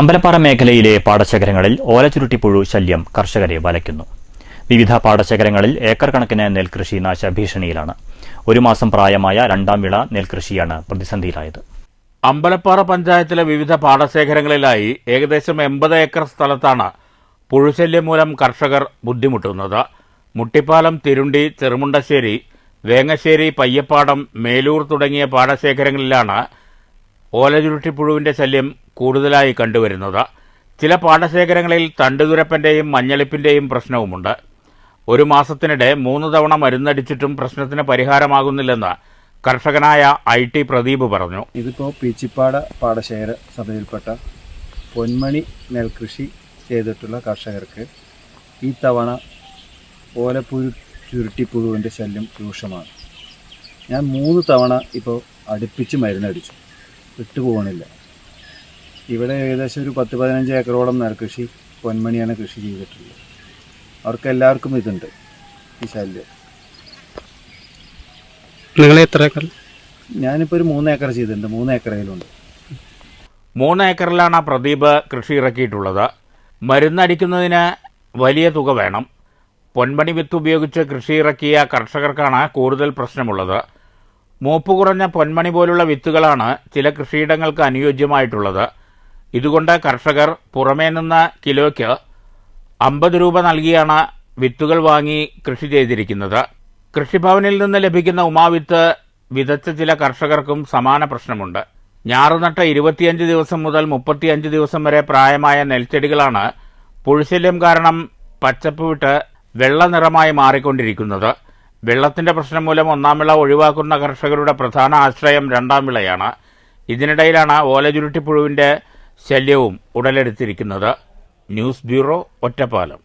അമ്പലപ്പാറ മേഖലയിലെ പാടശേഖരങ്ങളിൽ ഓലച്ചുരുട്ടിപ്പുഴു ശല്യം കർഷകരെ വലയ്ക്കുന്നു. വിവിധ പാടശേഖരങ്ങളിൽ ഏക്കർ കണക്കിന് നെൽകൃഷി നാശഭീഷണിയിലാണ്. ഒരു മാസം പ്രായമായ രണ്ടാം വിള നെൽകൃഷിയാണ് പ്രതിസന്ധിയിലായത്. അമ്പലപ്പാറ പഞ്ചായത്തിലെ വിവിധ പാടശേഖരങ്ങളിലായി ഏകദേശം എൺപത് ഏക്കർ സ്ഥലത്താണ് പുഴുശല്യം മൂലം കർഷകർ ബുദ്ധിമുട്ടുന്നത്. മുട്ടിപ്പാലം തിരുണ്ടി ചെറുമുണ്ടശ്ശേരി വേങ്ങശ്ശേരി പയ്യപ്പാടം മേലൂർ തുടങ്ങിയ പാടശേഖരങ്ങളിലാണ് ഓലചുരുട്ടിപ്പുഴുവിന്റെ ശല്യം കൂടുതലായി കണ്ടുവരുന്നത്. ചില പാടശേഖരങ്ങളിൽ തണ്ടുതുരപ്പന്റെയും മഞ്ഞളിപ്പിന്റെയും പ്രശ്നവുമുണ്ട്. ഒരു മാസത്തിനിടെ മൂന്ന് തവണ മരുന്നടിച്ചിട്ടും പ്രശ്നത്തിന് പരിഹാരമാകുന്നില്ലെന്ന് കർഷകനായ ഐ ടി പ്രദീപ് പറഞ്ഞു. ഇതിപ്പോൾ പീച്ചിപ്പാട പാടശേഖര സഭയിൽപ്പെട്ട പൊന്മണി നെൽകൃഷി ചെയ്തിട്ടുള്ള കർഷകർക്ക് ഈ തവണ ഓലപ്പുഴു ചുരുട്ടിപ്പുഴുവിന്റെ ശല്യം രൂക്ഷമാണ്. ഞാൻ മൂന്ന് തവണ ഇപ്പോൾ അടുപ്പിച്ച് മരുന്നടിച്ചു. വിട്ടുപോകണില്ല. ഇവിടെ ഏകദേശം ഒരു പത്ത് പതിനഞ്ച് ഏക്കറോളം നെൽകൃഷി പൊന്മണിയാണ് കൃഷി ചെയ്തിട്ടുള്ളത്. അവർക്ക് എല്ലാവർക്കും ഇതുണ്ട് ഈ ശല്യം. നിങ്ങൾ എത്ര ഏക്കർ? ഞാനിപ്പോൾ ഒരു മൂന്ന് ഏക്കർ ചെയ്തിട്ടുണ്ട് മൂന്ന് ഏക്കറയിലുണ്ട്. മൂന്ന് ഏക്കറിലാണ് പ്രദീപ് കൃഷി ഇറക്കിയിട്ടുള്ളത്. മരുന്നടിക്കുന്നതിന് വലിയ തുക വേണം. പൊൻപണി വിത്ത് ഉപയോഗിച്ച് കൃഷി ഇറക്കിയ കർഷകർക്കാണ് കൂടുതൽ പ്രശ്നമുള്ളത്. മൂപ്പ് കുറഞ്ഞ പൊന്മണി പോലുള്ള വിത്തുകളാണ് ചില കൃഷിയിടങ്ങൾക്ക് അനുയോജ്യമായിട്ടുള്ളത്. ഇതുകൊണ്ട് കർഷകർ പുറമേ നിന്ന കിലോയ്ക്ക് അമ്പത് രൂപ നൽകിയാണ് വിത്തുകൾ വാങ്ങി കൃഷി ചെയ്തിരിക്കുന്നത്. കൃഷിഭവനിൽ നിന്ന് ലഭിക്കുന്ന ഉമാവിത്ത് വിതച്ച ചില കർഷകർക്കും സമാന പ്രശ്നമുണ്ട്. ഞാറുനട്ട ഇരുപത്തിയഞ്ച് ദിവസം മുതൽ മുപ്പത്തിയഞ്ച് ദിവസം വരെ പ്രായമായ നെൽച്ചെടികളാണ് പുഴുശല്യം കാരണം പച്ചപ്പ് വിട്ട് വെള്ള നിറമായി മാറിക്കൊണ്ടിരിക്കുന്നത്. വെള്ളത്തിന്റെ പ്രശ്നം മൂലം ഒന്നാം വിള ഒഴിവാക്കുന്ന കർഷകരുടെ പ്രധാന ആശ്രയം രണ്ടാം വിളയാണ്. ഇതിനിടയിലാണ് ഓലചുരുട്ടിപ്പുഴുവിന്റെ ശല്യവും ഉടലെടുത്തിരിക്കുന്നത് ന്യൂസ് ബ്യൂറോ ഒറ്റപ്പാലം